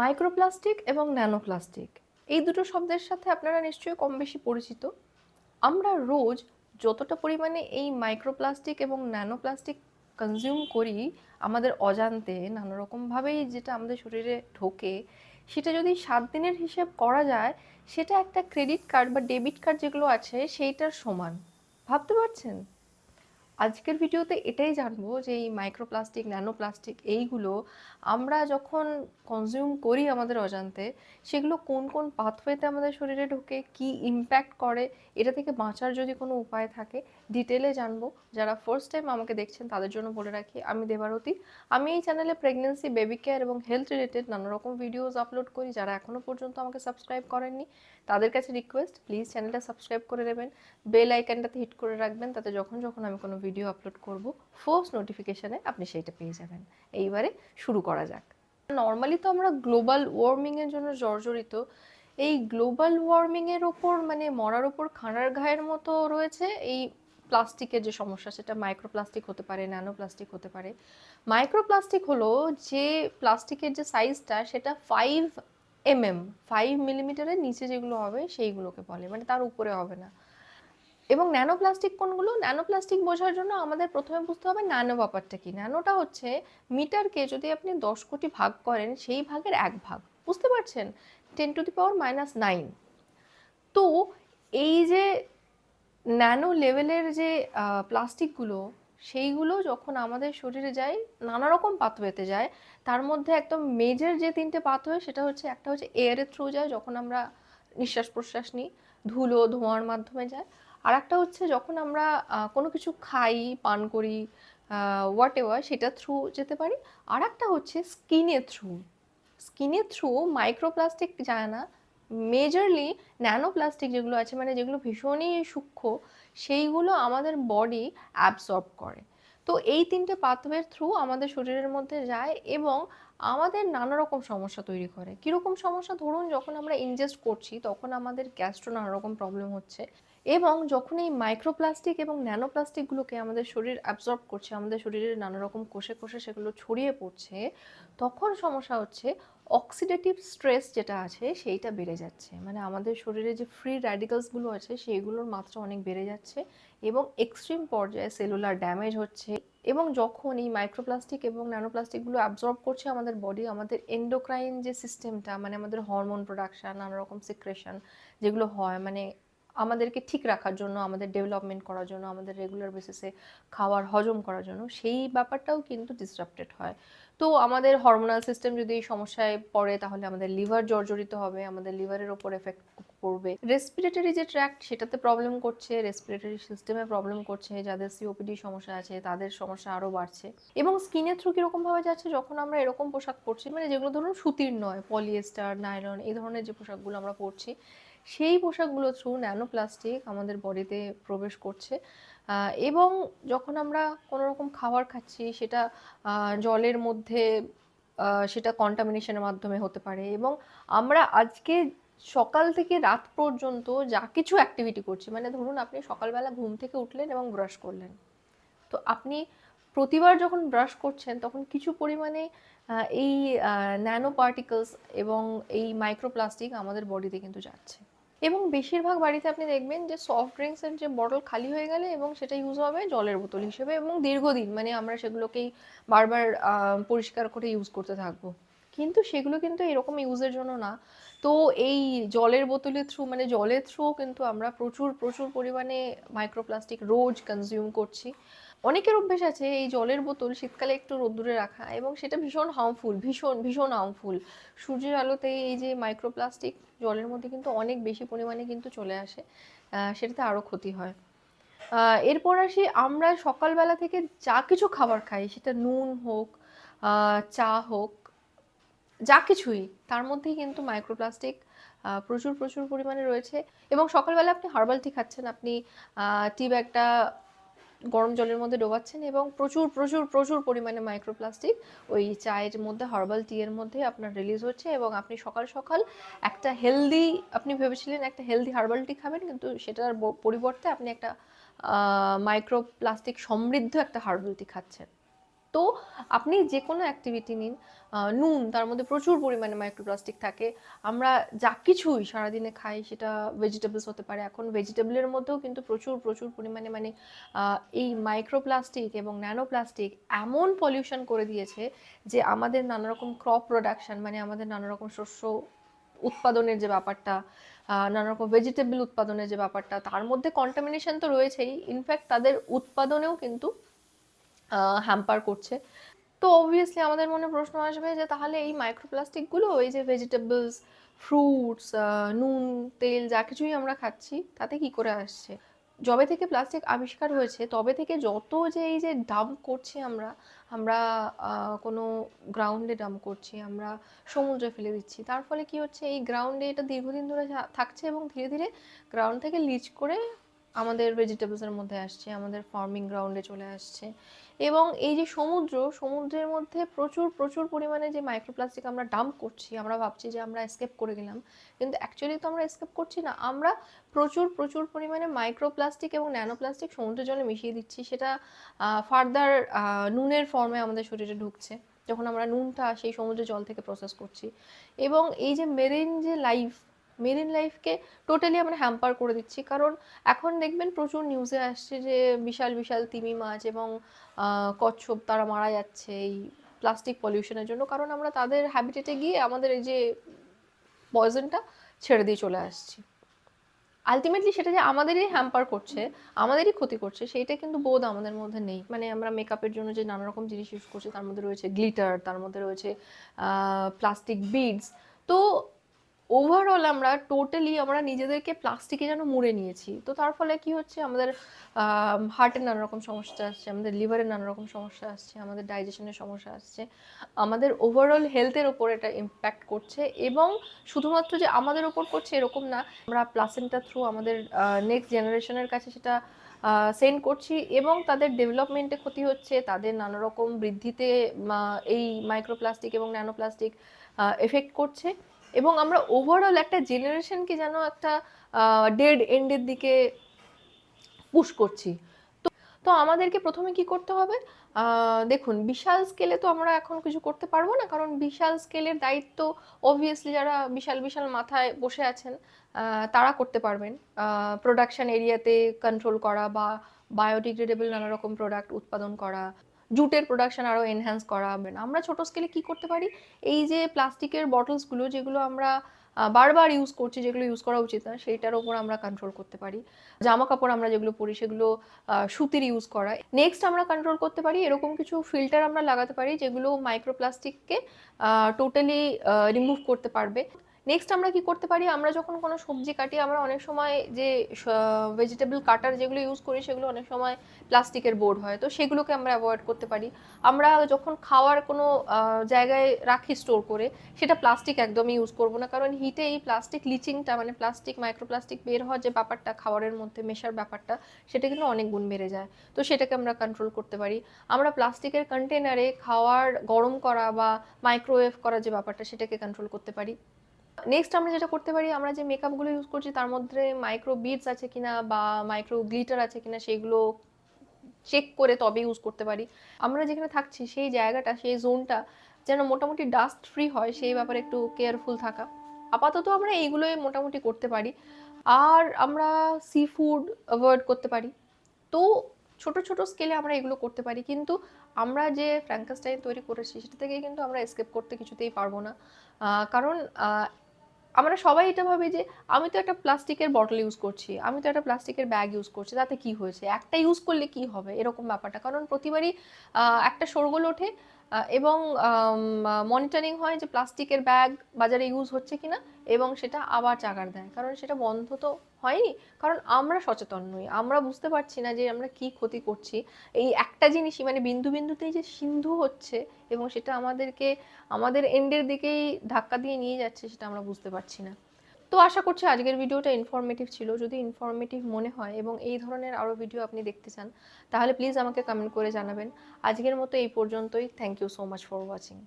Microplastic এবং nanoplastic. এই দুটো শব্দের সাথে আপনারা নিশ্চয়ই কম বেশি পরিচিত। আমরা রোজ যতটা পরিমাণে এই মাইক্রোপ্লাস্টিক এবং ন্যানোপ্লাস্টিক কনজিউম করি, আমাদের অজান্তে নানা রকমভাবেই যেটা আমাদের শরীরে ঢোকে, সেটা যদি সাত দিনের হিসেব করা যায়, সেটা একটা ক্রেডিট কার্ড বা ডেবিট কার্ড যেগুলো আছে, সেইটার সমান। ভাবতে পারছেন? আজকের ভিডিওতে এটাই জানব যে এই মাইক্রোপ্লাস্টিক ন্যানোপ্লাস্টিক এইগুলো আমরা যখন কনজিউম করি আমাদের অজান্তে, সেগুলো কোন কোন পাথওয়েতে আমাদের শরীরে ঢোকে, কি ইম্প্যাক্ট করে, এটা থেকে বাঁচার যদি কোনো উপায় থাকে ডিটেলে জানব। যারা ফার্স্ট টাইম আমাকে দেখছেন, তাদের জন্য বলে রাখি, আমি দেবারতী। আমি এই চ্যানেলে প্রেগনেন্সি বেবি কেয়ার এবং হেলথ রিলেটেড নানা রকম ভিডিওস আপলোড করি। যারা এখনও পর্যন্ত আমাকে সাবস্ক্রাইব করেননি, তাদের কাছে রিকোয়েস্ট প্লিজ চ্যানেলটা সাবস্ক্রাইব করে দেবেন বেল আইকনটাতে হিট করে রাখবেন, তাতে যখন যখন আমি কোনো ভিডিও আপলোড করব ফার্স্ট নোটিফিকেশানে আপনি সেইটা পেয়ে যাবেন। এইবারে শুরু করা যাক। নর্মালি তো আমরা গ্লোবাল ওয়ার্মিংয়ের জন্য জর্জরিত। এই গ্লোবাল ওয়ার্মিংয়ের ওপর মানে মরার ওপর খাঁড়ার ঘায়ের মতো রয়েছে এই প্লাস্টিকের যে সমস্যা, সেটা মাইক্রোপ্লাস্টিক হতে পারে ন্যানো প্লাস্টিক হতে পারে। মাইক্রোপ্লাস্টিক হলো যে প্লাস্টিকের যে সাইজটা সেটা ফাইভ এমএম ফাইভ মিলিমিটারের নিচে যেগুলো হবে সেইগুলোকে বলে মানে তার উপরে হবে না। এবং ন্যানো প্লাস্টিক কোনগুলো? ন্যানো প্লাস্টিক বোঝার জন্য আমাদের প্রথমে বুঝতে হবে ন্যানো ব্যাপারটা কি। ন্যানোটা হচ্ছে মিটারকে যদি আপনি দশ কোটি ভাগ করেন, সেই ভাগের এক ভাগ। বুঝতে পারছেন? Ten to the power minus nine. তো এই যে ন্যানো লেভেলের যে প্লাস্টিকগুলো, সেইগুলো যখন আমাদের শরীরে যায় নানা রকম পাথওয়েতে যায়, তার মধ্যে একদম মেজর যে তিনটে পাথওয়ে, সেটা হচ্ছে একটা হচ্ছে এয়ারের থ্রু যায়, যখন আমরা নিঃশ্বাস প্রশ্বাস নিই, ধুলো, ধোঁয়ার মাধ্যমে যায়। আর একটা হচ্ছে যখন আমরা কোনো কিছু খাই, পান করি হোয়াট এভার সেটা থ্রু যেতে পারি। আর একটা হচ্ছে স্কিনের থ্রু স্কিনের থ্রু মাইক্রোপ্লাস্টিক যায় না। মেজরলি ন্যানো প্লাস্টিক যেগুলো আছে মানে যেগুলো ভীষণই সূক্ষ্ম, সেইগুলো আমাদের বডি অ্যাবসর্ব করে। তো এই তিনটে পাথওয়ের থ্রু আমাদের শরীরের মধ্যে যায় এবং আমাদের নানা রকম সমস্যা তৈরি করে। কীরকম সমস্যা? ধরুন, যখন আমরা ইনজেস্ট করছি, তখন আমাদের গ্যাস্ট্রো নানা রকম প্রবলেম হচ্ছে। এবং যখন এই মাইক্রোপ্লাস্টিক এবং ন্যানোপ্লাস্টিকগুলোকে আমাদের শরীর অ্যাবজর্ব করছে, আমাদের শরীরের নানা রকম কোষে কোষে সেগুলো ছড়িয়ে পড়ছে, তখন সমস্যা হচ্ছে অক্সিডেটিভ স্ট্রেস যেটা আছে সেইটা বেড়ে যাচ্ছে। মানে আমাদের শরীরে যে ফ্রি র্যাডিকালসগুলো আছে সেইগুলোর মাত্রা অনেক বেড়ে যাচ্ছে এবং এক্সট্রিম পর্যায়ে সেলুলার ড্যামেজ হচ্ছে এবং যখন এই মাইক্রোপ্লাস্টিক এবং ন্যানোপ্লাস্টিকগুলো অ্যাবজর্ব করছে আমাদের বডি আমাদের এন্ডোক্রাইন যে সিস্টেমটা মানে আমাদের হরমোন প্রোডাকশন নানা রকম সিক্রেশন যেগুলো হয় মানে আমাদেরকে ঠিক রাখার জন্য, আমাদের ডেভেলপমেন্ট করার জন্য, আমাদের রেগুলার বেসিসে খাওয়ার হজম করার জন্য সেই ব্যাপারটাও কিন্তু ডিসরাপ্টেড হয়। তো আমাদের হরমোনাল সিস্টেম যদি এই সমস্যায় পড়ে, তাহলে আমাদের লিভার জর্জরিত হবে, আমাদের লিভারের ওপর এফেক্ট পড়বে। রেসপিরেটরি যে ট্র্যাক্ট সেটাতে প্রবলেম করছে রেসপিরেটরি সিস্টেমে প্রবলেম করছে, যাদের সিওপিডি সমস্যা আছে, তাদের সমস্যা আরও বাড়ছে। এবং স্কিনের থ্রু কীরকমভাবে যাচ্ছে, যখন আমরা এরকম পোশাক পরছি মানে যেগুলো ধরুন সুতির নয় পলিয়েস্টার নাইলন এই ধরনের যে পোশাকগুলো আমরা পরছি সেই পোশাকগুলো থ্রু ন্যানো প্লাস্টিক আমাদের বডিতে প্রবেশ করছে। এবং যখন আমরা কোনো রকম খাবার খাচ্ছি, সেটা জলের মধ্যে সেটা কন্টামিনেশনের মাধ্যমে হতে পারে এবং আমরা আজকে সকাল থেকে রাত পর্যন্ত যা কিছু অ্যাক্টিভিটি করছি মানে ধরুন আপনি সকালবেলা ঘুম থেকে উঠলেন এবং ব্রাশ করলেন। তো আপনি প্রতিবার যখন ব্রাশ করছেন, তখন কিছু পরিমাণে এই ন্যানো পার্টিকলস এবং এই মাইক্রোপ্লাস্টিক আমাদের বডিতে কিন্তু যাচ্ছে। এবং বেশিরভাগ বাড়িতে আপনি দেখবেন যে সফট ড্রিঙ্কসের যে বটল খালি হয়ে গেলে এবং সেটা ইউজ হবে জলের বোতল হিসেবে এবং দীর্ঘদিন মানে আমরা সেগুলোকেই বারবার পরিষ্কার করে ইউজ করতে থাকব। কিন্তু সেগুলো কিন্তু এরকম ইউজের জন্য না। তো এই জলের বোতলের থ্রু মানে জলের থ্রু কিন্তু আমরা প্রচুর প্রচুর পরিমাণে মাইক্রোপ্লাস্টিক রোজ কনজিউম করছি। অনেকের অভ্যেস আছে এই জলের বোতল শীতকালে একটু রোদ্দুরে রাখা এবং সেটা ভীষণ হার্মফুল ভীষণ ভীষণ হার্মফুল সূর্যের আলোতে এই যে মাইক্রোপ্লাস্টিক জলের মধ্যে কিন্তু অনেক বেশি পরিমাণে কিন্তু চলে আসে সেটাতে আরও ক্ষতি হয়। এরপর আসি আমরা সকালবেলা থেকে যা কিছু খাবার খাই, সেটা নুন হোক চা হোক, যা কিছুই, তার মধ্যেই কিন্তু মাইক্রোপ্লাস্টিক প্রচুর প্রচুর পরিমাণে রয়েছে। এবং সকালবেলা আপনি হার্বাল টি খাচ্ছেন, আপনি টি ব্যাগটা গরম জলের মধ্যে ডোবাচ্ছেন এবং প্রচুর প্রচুর প্রচুর পরিমাণে মাইক্রোপ্লাস্টিক ওই চায়ের মধ্যে হার্বাল টিয়ের মধ্যে আপনার রিলিজ হচ্ছে এবং আপনি সকাল সকাল একটা হেলদি আপনি ভেবেছিলেন একটা হেলদি হার্বাল টি খাবেন কিন্তু সেটার পরিবর্তে আপনি একটা মাইক্রোপ্লাস্টিক সমৃদ্ধ একটা হার্বাল টি খাচ্ছেন। তো আপনি যে কোনো অ্যাক্টিভিটি নিন নুন তার মধ্যে প্রচুর পরিমাণে মাইক্রোপ্লাস্টিক থাকে। আমরা যা কিছুই সারাদিনে খাই সেটা ভেজিটেবলস হতে পারে। এখন ভেজিটেবলের মধ্যেও কিন্তু প্রচুর প্রচুর পরিমাণে মানে এই মাইক্রোপ্লাস্টিক এবং ন্যানোপ্লাস্টিক এমন পলিউশন করে দিয়েছে যে আমাদের নানা রকম ক্রপ প্রোডাকশন মানে আমাদের নানা রকম শস্য উৎপাদনের যে ব্যাপারটা আহ, নানা রকম ভেজিটেবল উৎপাদনের যে ব্যাপারটা তার মধ্যে কন্টামিনেশন তো রয়েছেই। ইনফ্যাক্ট তাদের উৎপাদনেও কিন্তু হ্যাম্পার করছে। তো অবভিয়াসলি আমাদের মনে প্রশ্ন আসবে যে তাহলে এই মাইক্রোপ্লাস্টিকগুলো এই যে ভেজিটেবলস ফ্রুটস নুন, তেল, যা কিছুই আমরা খাচ্ছি, তাতে কি করে আসছে? যবে থেকে প্লাস্টিক আবিষ্কার হয়েছে, তবে থেকে যত যে এই যে ডাম্প করছি আমরা আমরা কোনো গ্রাউন্ডে ডাম্প করছি, আমরা সমুদ্রে ফেলে দিচ্ছি, তার ফলে কি হচ্ছে? এই গ্রাউন্ডে এটা দীর্ঘদিন ধরে থাকছে এবং ধীরে ধীরে গ্রাউন্ড থেকে লিচ করে আমাদের ভেজিটেবলসের মধ্যে আসছে, আমাদের ফার্মিং গ্রাউন্ডে চলে আসছে। এবং এই যে সমুদ্র, সমুদ্রের মধ্যে প্রচুর প্রচুর পরিমাণে যে মাইক্রোপ্লাস্টিক আমরা ডাম্প করছি, আমরা ভাবছি যে আমরা এসকেপ করে গেলাম। কিন্তু অ্যাকচুয়ালি তো আমরা এসকেপ করছি না, আমরা প্রচুর প্রচুর পরিমাণে মাইক্রোপ্লাস্টিক এবং ন্যানোপ্লাস্টিক সমুদ্রের জলে মিশিয়ে দিচ্ছি, সেটা ফার্দার নুনের ফর্মে আমাদের শরীরে ঢুকছে, যখন আমরা নুনটা সেই সমুদ্রের জল থেকে প্রসেস করছি। এবং এই যে মেরিন যে লাইফ মেরিন লাইফকে টোটালি আমরা হ্যাম্পার করে দিচ্ছি। কারণ এখন দেখবেন প্রচুর নিউজে আসছে যে বিশাল বিশাল তিমি মাছ এবং কচ্ছপ তারা মারা যাচ্ছে এই প্লাস্টিক পলিউশনের জন্য। কারণ আমরা তাদের হ্যাবিটেটে গিয়ে আমাদের এই যে পয়জনটা ছেড়ে দিয়ে চলে আসছি। আলটিমেটলি সেটা যে আমাদেরই হ্যাম্পার করছে, আমাদেরই ক্ষতি করছে, সেইটা কিন্তু বোধ আমাদের মধ্যে নেই। মানে আমরা মেকআপের জন্য যে নানা রকম জিনিস ইউজ করছি, তার মধ্যে রয়েছে গ্লিটার তার মধ্যে রয়েছে প্লাস্টিক বিডস তো ওভারঅল আমরা টোটালি আমরা নিজেদেরকে প্লাস্টিকে যেন মুড়ে নিয়েছি। তো তার ফলে কি হচ্ছে? আমাদের হার্টের নানা রকম সমস্যা আসছে, আমাদের লিভারের নানা রকম সমস্যা আসছে, আমাদের ডাইজেশনের সমস্যা আসছে। আমাদের ওভারঅল হেলথের ওপর এটা ইম্প্যাক্ট করছে এবং শুধুমাত্র যে আমাদের ওপর করছে এরকম না, আমরা প্লাসেন্টার থ্রু আমাদের নেক্সট জেনারেশনের কাছে সেটা সেন্ড করছি এবং তাদের ডেভেলপমেন্টে ক্ষতি হচ্ছে, তাদের নানা রকম বৃদ্ধিতে এই মাইক্রোপ্লাস্টিক এবং ন্যানোপ্লাস্টিক এফেক্ট করছে। এবং আমরা ওভারঅল একটা জেনারেশনকে যেন একটা ডেড এন্ডের দিকে পুশ করছি। তো তো আমাদেরকে প্রথমে কি করতে হবে? দেখুন, বিশাল স্কেলে তো আমরা এখন কিছু করতে পারব না, কারণ বিশাল স্কেলের দায়িত্ব অবভিয়াসলি যারা বিশাল বিশাল মাথায় বসে আছেন তারা করতে পারবেন। প্রোডাকশন এরিয়াতে কন্ট্রোল করা বা বায়োডিগ্রেডেবল নানা রকম প্রোডাক্ট উৎপাদন করা। জুটের প্রোডাকশন আরও এনহ্যান্স করা হবে না। আমরা ছোটো স্কেলে কী করতে পারি? এই যে প্লাস্টিকের বটলসগুলো যেগুলো আমরা বারবার ইউজ করছি, যেগুলো ইউজ করা উচিত না, সেইটার ওপর আমরা কন্ট্রোল করতে পারি। জামা কাপড় আমরা যেগুলো পরি, সেগুলো সুতির ইউজ করা। নেক্সট আমরা কন্ট্রোল করতে পারি, এরকম কিছু ফিল্টার আমরা লাগাতে পারি, যেগুলো মাইক্রোপ্লাস্টিককে টোটালি রিমুভ করতে পারবে। নেক্সট আমরা কি করতে পারি? আমরা যখন কোনো সবজি কাটি, আমরা অনেক সময় যে ভেজিটেবল কাটার যেগুলো ইউজ করি, সেগুলো অনেক সময় প্লাস্টিকের বোর্ড হয়। তো সেগুলোকে আমরা অ্যাভয়েড করতে পারি। আমরা যখন খাওয়ার কোনো জায়গায় রাখি স্টোর করে, সেটা প্লাস্টিক একদমই ইউজ করব না। কারণ হিটে এই প্লাস্টিক লিচিংটা মানে প্লাস্টিক মাইক্রোপ্লাস্টিক বের হওয়ার যে ব্যাপারটা, খাবারের মধ্যে মেশার ব্যাপারটা, সেটা কিন্তু অনেক গুণ বেড়ে যায়। তো সেটাকে আমরা কন্ট্রোল করতে পারি। আমরা প্লাস্টিকের কন্টেনারে খাওয়ার গরম করা বা মাইক্রোওয়েভ করার যে ব্যাপারটা, সেটাকে কন্ট্রোল করতে পারি। নেক্সট আমরা যেটা করতে পারি, আমরা যে মেকআপগুলো ইউজ করছি, তার মধ্যে মাইক্রো বিডস আছে কিনা বা মাইক্রো গ্লিটার আছে কিনা, সেগুলো চেক করে তবে ইউজ করতে পারি। আমরা যেখানে থাকছি, সেই জায়গাটা, সেই জোনটা যেন মোটামুটি ডাস্ট ফ্রি হয়, সেই ব্যাপারে একটু কেয়ারফুল থাকা। আপাতত আমরা এইগুলোই মোটামুটি করতে পারি। আর আমরা সি ফুড অ্যাভয়েড করতে পারি। তো ছোট ছোট স্কেলে আমরা এগুলো করতে পারি, কিন্তু আমরা যে ফ্র্যাঙ্কাস্টাইন তৈরি করেছি, সেটা থেকে কিন্তু আমরা এসকেপ করতে কিছুতেই পারব না। কারণ আমরা সবাই এটা ভাবি যে আমি তো একটা প্লাস্টিকের বটল ইউজ করছি, আমি তো একটা প্লাস্টিকের ব্যাগ ইউজ করছি, তাতে কি হয়েছে? একটা ইউজ করলে কি হবে? এরকম ব্যাপারটা। কারণ প্রতিবারই একটা শোরগোল ওঠে এবং মনিটরিং হয় যে প্লাস্টিকের ব্যাগ বাজারে ইউজ হচ্ছে কিনা এবং সেটা আবার চাকার দেয়। কারণ সেটা বন্ধ তো হয়নি কারণ আমরা সচেতন নই। আমরা বুঝতে পারছি না যে আমরা কি ক্ষতি করছি। এই একটা জিনিসই মানে বিন্দু বিন্দুতেই যে সিন্ধু হচ্ছে এবং সেটা আমাদেরকে, আমাদের এন্ডের দিকেই ধাক্কা দিয়ে নিয়ে যাচ্ছে সেটা আমরা বুঝতে পারছি না। তো আশা করছি আজকের ভিডিওটা ইনফরমেটিভ ছিল। যদি ইনফরমেটিভ মনে হয় এবং এই ধরনের আরও ভিডিও আপনি দেখতে চান, তাহলে প্লিজ আমাকে কমেন্ট করে জানাবেন। আজকের মতো এই পর্যন্তই। Thank you so much for watching